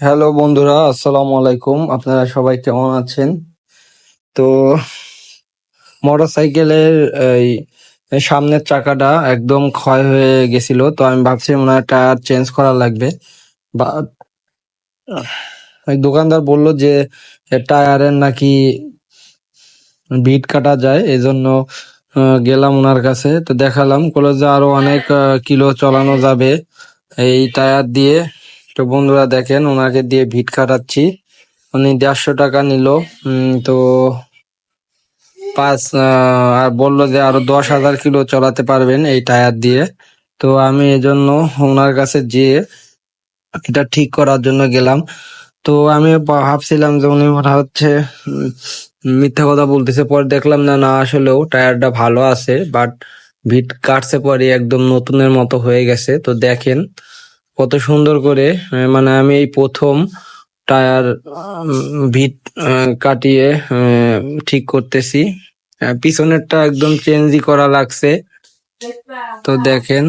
Hello বন্ধুরা, আসসালামু আলাইকুম। আপনারা সবাই কেমন আছেন? তো, মোটরসাইকেলের এই সামনের চাকাটা একদম ক্ষয় হয়ে গেছিল, তো আমি ভাবছি মনে হয় টায়ার চেঞ্জ করা লাগবে। বা দোকানদার বলল যে টায়ারের নাকি বিট কাটা যায়, এজন্য গেলাম ওনার কাছে। তো দেখালাম কলেজে আরও অনেক কিলো চলানো যাবে এই টায়ার দিয়ে। তো বন্ধুরা দেখেন, ওনাকে দিয়ে ভিট কাটাচ্ছি। উনি দেড়শো টাকা নিল। তো পাঁচ আর বলল যে আরও দশ হাজার কিলো চলাতে পারবেন এই টায়ার দিয়ে। তো আমি এজন্য ওনার কাছে যেয়ে এটা ঠিক করার জন্য গেলাম। তো আমি ভাবছিলাম যে উনি মনে হচ্ছে মিথ্যা কথা বলতেছে। পরে দেখলাম না না, আসলেও টায়ারটা ভালো আছে, বাট ভিট কাটছে পরে একদম নতুনের মতো হয়ে গেছে। তো দেখেন কত সুন্দর করে মানে আমি এই প্রথম টায়ার ভিত কাটিয়ে ঠিক করতেছি। পিছনেরটা একদম চেঞ্জই করা লাগছে। তো দেখেন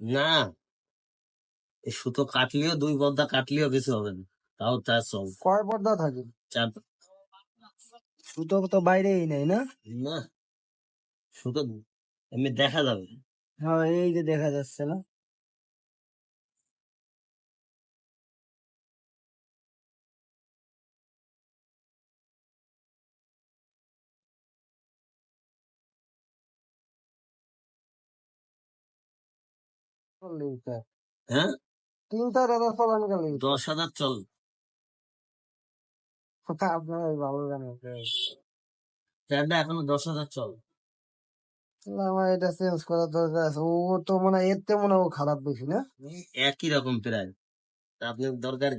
না। এই সুতো কাটলেও দুই পর্দা কাটলেও কিছু হবে না। তাও চার সব। কয় পর্দা থাকে? চার সুতো তো বাইরেই নেই না? না। সুতো এমনি দেখা যাবে। হ্যাঁ এই যে দেখা যাচ্ছে না। হ্যাঁ? তিন চার হাজার চলেন দশ হাজার চল। আপনার ভালো জানেন। চারটা এখনও দশ হাজার চল। আমার এটা চেঞ্জ করার দরকার আছে। ও তো মনে হয় এর মনে হয় খারাপ বেশি না? একই রকম প্রায়। আপনি আপনার দরকার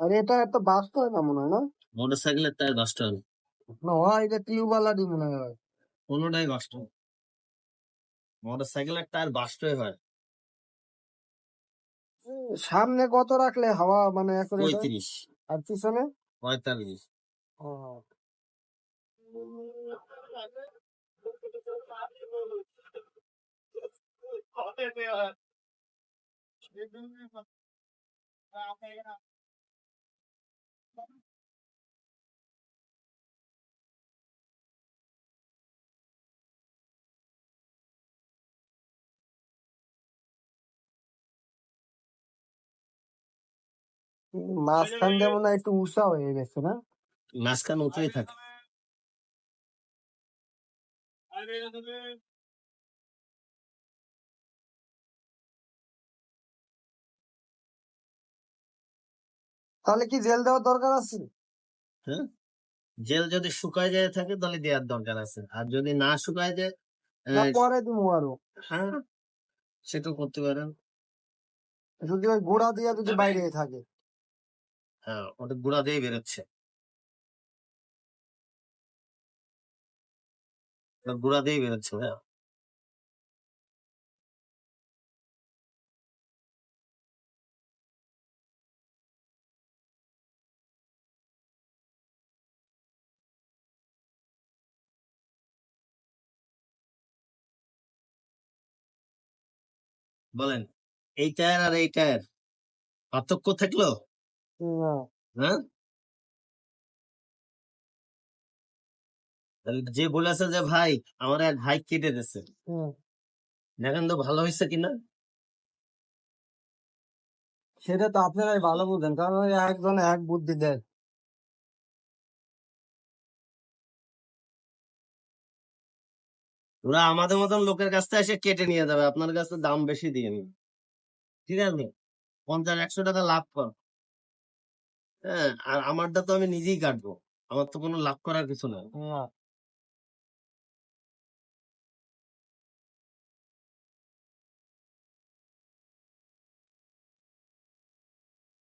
আর এটা একটা বাস্ত হয় না মনে হয় না? মোটর সাইকেলের টায়ার বাস্ট হবে না। হয় এটা টিউবওয়ালারই মনে হয়। কোনোটাই বাস্ট হবে মোটর সাইকেলের টায়ার বাস্টই হয়। সামনে কত রাখলে হাওয়া মানে হয়? পঁয়ত্রিশ। আর পিছনে? পঁয়তাল্লিশ। ও। মাঝখান দিয়ে মনে হয় একটু উষা হয়ে গেছে না মাঝখান উঁচুই থাকে তাহলে কি জেল দেওয়ার দরকার আছে? হ্যাঁ? জেল যদি শুকায় যায় থাকে তাহলে দেওয়ার দরকার আছে। আর যদি না শুকায় যায় পরে দিবো আরও। হ্যাঁ সেটা করতে পারেন। যদি ওই গোড়া দিয়ে যদি বাইরে থাকে। হ্যাঁ ওটা গুঁড়া দিয়ে বেরোচ্ছে। গুঁড়া দিয়ে বেরোচ্ছে হ্যাঁ বলেন এই টায়ার আর এই টায়ার পার্থক্য থাকল? হ্যাঁ? যে বলেছে যে ভাই আমার এক ভাই কেটে দিচ্ছে হুম। দেখেন তো ভালো হয়েছে কিনা সেটা তো আপনারাই ভালো বুঝেন কারণ একজন এক বুদ্ধি দেয়। ওরা আমাদের মতন লোকের কাছ থেকে এসে কেটে নিয়ে যাবে। আপনার কাছে দাম বেশি দিয়ে নিবে। ঠিক আছে? পঞ্চাশ, একশো টাকা লাভ কর। হ্যাঁ আর আমারটা তো আমি নিজেই কাটবো। আমার তো কোনো লাভ করার কিছু না।